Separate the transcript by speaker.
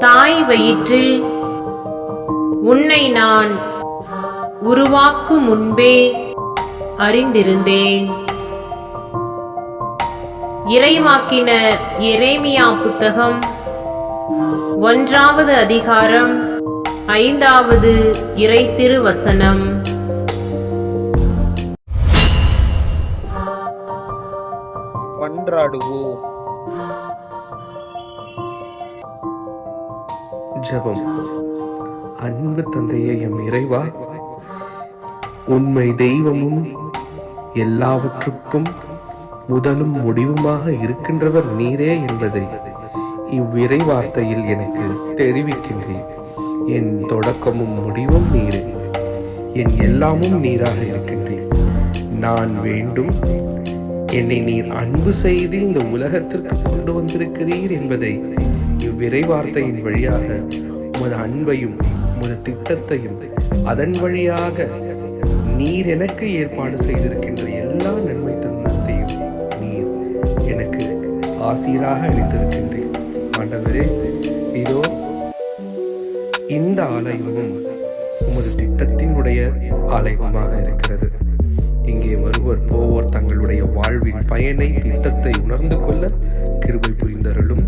Speaker 1: தாய் வயிற்றில் உன்னை நான் உருவாக்கும் முன்பே அறிந்திருந்தேன். இறைவாக்கினர் எரேமியா புத்தகம் ஒன்றாவது அதிகாரம் ஐந்தாவது இறை திருவசனம்
Speaker 2: மன்றாடுவோம்
Speaker 3: ஜெபம். அன்பு தந்தையே எம் இறைவா உண்மை தெய்வமும் எல்லாவற்றுக்கும் முதலும் முடிவுமாக இருக்கின்றவர் நீரே என்பதை இவ்விறை வார்த்தையில் எனக்கு தெரிவிக்கின்றேன் என் தொடக்கமும் முடிவும் நீரே. என் எல்லாமும் நீராக இருக்கின்றேன் நான் வேண்டும் என்னை நீர் அன்பு செய்து இந்த உலகத்திற்கு கொண்டு வந்திருக்கிறீர் என்பதை இவ்விறை வார்த்தையின் வழியாக உமது அன்பையும் உமது திட்டத்தையும் அதன் வழியாக நீர் எனக்கு ஏற்பாடு செய்திருக்கின்ற எல்லா நன்மை தன்னத்தையும் நீர் எனக்கு ஆசிராக அளித்திருக்கின்றேன் ஆண்டவரே இதோ இந்த ஆலயமும் உமது திட்டத்தினுடைய ஆலயமாக இருக்கிறது. இங்கே வருவர் போவோர் தங்களுடைய வாழ்வின் பயனை திட்டத்தை உணர்ந்து கொள்ள கிருபை புரிந்தருளும்.